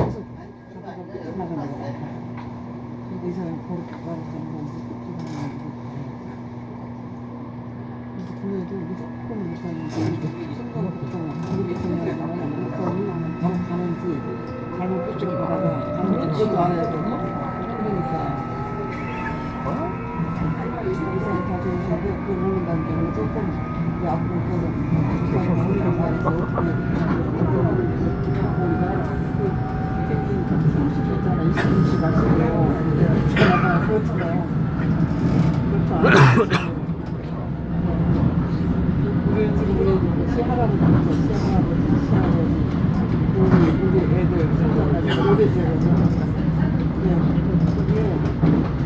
계속 가다가 나가는 거야. 근데 이 사람이 그녀도 무조건 무서운데 순간부터 우리 그녀가 무서운 바로 가는지 잘못 되고 그러니까. 이사람 다 좋으신데 그걸 모른다는 게 무조건 이 앞으로 그거는 이사람 우리가 말해서 어떻게 우리가 그 생긴 숨쉬고 있잖아 이승시 마시고 그렇잖아 그렇잖아 그렇죠 우리 지금 우리 시할아버지 시할아버지 시할아버지 우리 우리 애들 생각나서 노래 지르고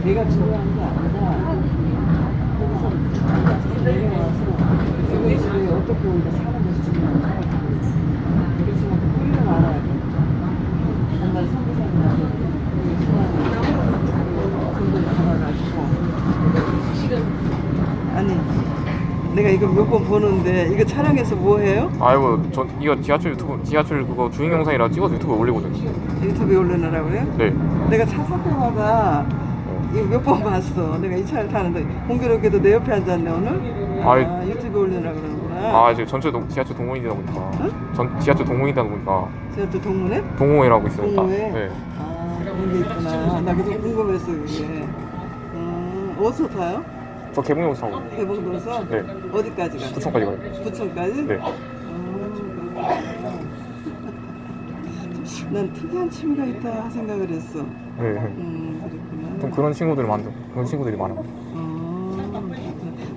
그게 내가 중요한 게 아니라 거기서 내려와서 지금 집에 어떻게 우리가 사는 것이 중요한 거야. 그렇지만 그 뿌리는 알아야 돼. 정말 선교사님한테 우리 신앙을 돈을 받아가지고 아니 내가 이거 몇 번 보는데 이거 촬영해서 뭐 해요? 아이고 전 이거 지하철 유튜브 지하철 그거 주행 영상이라 찍어서 유튜브에 올리거든요. 유튜브에 올려놓으라고요? 네. 내가 차 이거 몇 번 봤어. 내가 이 차를 타는데 공교롭게도 내 옆에 앉았네 오늘. 아, 아이. 유튜브에 올리라 그러는구나. 아 이제 전체 동, 지하철 동호인이다 보니까 전 지하철 동호인이다 보니까 제가 또 동문회? 동호회라고 있어요. 딱. 동호회? 네. 아 그런 게 있구나. 나 그게 궁금했어 그게. 음, 어디서 타요? 저 개봉용 타고 대봉도에서? 네. 어디까지 가요? 부천까지 가요. 부천까지? 네. 음, 그렇구나. 난 특이한 취미가 있다 생각을 했어. 네. 음, 그렇구나. 좀 그런 친구들 많죠. 그런 친구들이 많아. 아, 그렇구나.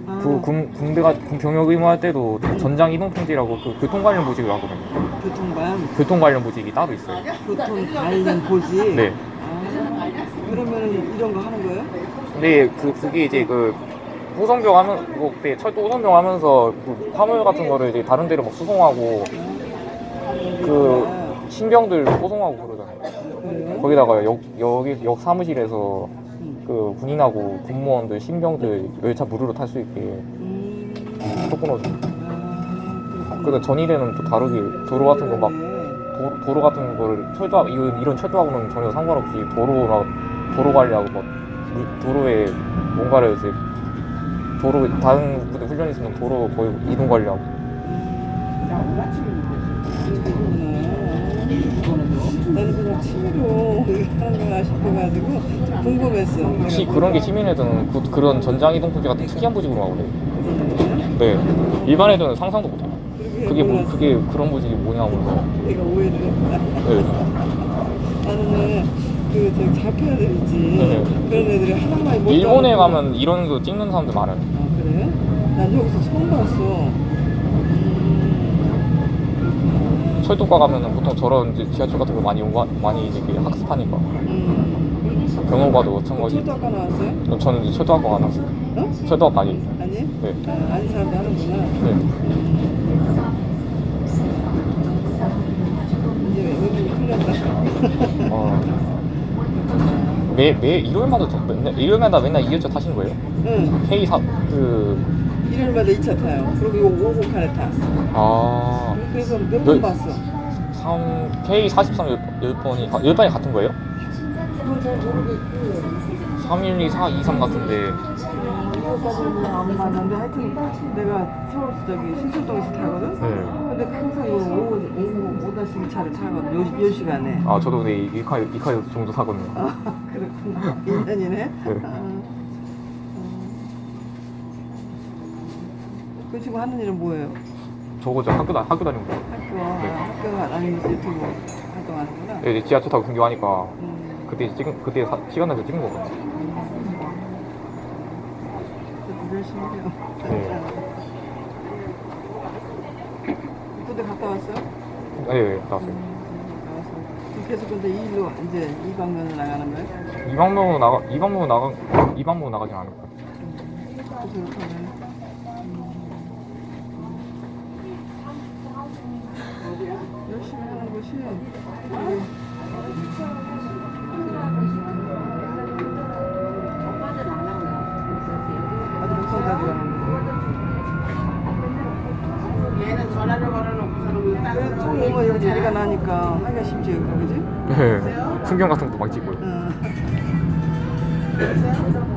아, 그 군, 군대가 군 병역 의무할 때도 전장 이동 통지라고 그 교통 관련 보직을 하거든요. 교통반, 교통 관련 보직이 따로 있어요. 교통 관련 보지. 네. 아, 그러면 이런 거 하는 거예요? 근데 그 그게 이제 그 호선병 하면 뭐 그때 철도 호선병 하면서 그 화물 같은 거를 이제 다른 데로 막 수송하고 그 신병들 호송하고 그러잖아요. 거기다가 역 여기 역 사무실에서 음. 그 군인하고 군무원들 신병들 열차 무료로 탈 수 있게. 아, 그래서 전일에는 또 다르게 도로 같은 거 막. 도로 같은 거를 철도 이런 이런 철도하고는 전혀 상관없이 도로나 도로 관리하고 막 물- 도로에 뭔가를 이제 도로 다른 부대 훈련 있으면 도로 거의 이동 관리하고 나는 그냥 취미로 하는 거나 싶어가지고 좀 궁금했어. 혹시 내가 그런 게 시민 애들은 그, 그런 전장 이동 통제 같은 특이한 하고 그래요. 음. 네 일반 애들은 상상도 못해요. 그렇게 그게 뭐 몰랐어. 그게 그런 보직이 뭐냐고 내가 오해를 했다. 네. 나는 그 저기 잡혀 애들 있지. 네. 그런 애들이 하나만 못 일본에. 가면 이런 거 찍는 사람들 많아요. 아 그래? 난 여기서 처음 봤어. 음, 철도과 가면은 보통 저런 이제 지하철 같은 거 많이 온 거, 많이 이제 그 학습하니까 음. 병원과도 마찬가지. 철도 아까 나왔어요? 저는 이제 철도학과가 나왔어요. 어? 철도학과 아니. 아니? 네. 아, 아닌 사람도 하는구나. 네. 이제 여기 틀렸다. 어. 매, 매 일요일마다 저- 맨날 일요일마다 맨날 이열차 타시는 거예요? 응. K 사 그 일요일마다 2차 타요. 그리고 이거 50 칸에 타. 아, 그래서 몇 번 네. 봤어. 3 K 43열 번이 열 번이 같은 거예요? 그건 잘 모르겠고. 3 1 2 4 2 3 같은데 이거까지는 안 맞는데 하여튼 내가 서울 저기 신설동에서 타거든. 네. 근데 항상 이거 오후 오후 5다시 차를 타거든. 요, 요 시간에. 아 저도 근데 이 카이 이 카이 정도 사거든요. 아 그렇구나. 1년이네. 네. 아, 그 친구 하는 일은 뭐예요? 저거 저 학교 다 학교 다니는 거. 학교 학교가 아니면서 유튜브 활동하는구나. 네, 이제 지하철 타고 등교하니까 음, 그때 찍은 그때 사, 시간 내서 찍은 거거든요. 저도 열심히 해요. 네. 군대 갔다 왔어요? 네, 네 나왔어요. 나와서 계속 근데 이 일로 이제 이 방면을 나가는 거예요? 이방로 나가 이방로 나가 이방로 나가진 않을 거예요. 그래서 그러면 열심히 하는 이것이 아주 무서워가지고. 얘는 전화를 걸어놓고서는 딱 그래, 총 이거 여기 자리가 나니까 하기가 쉽지, 그지? 네. 풍경 같은 것도 막 찍고요. 응.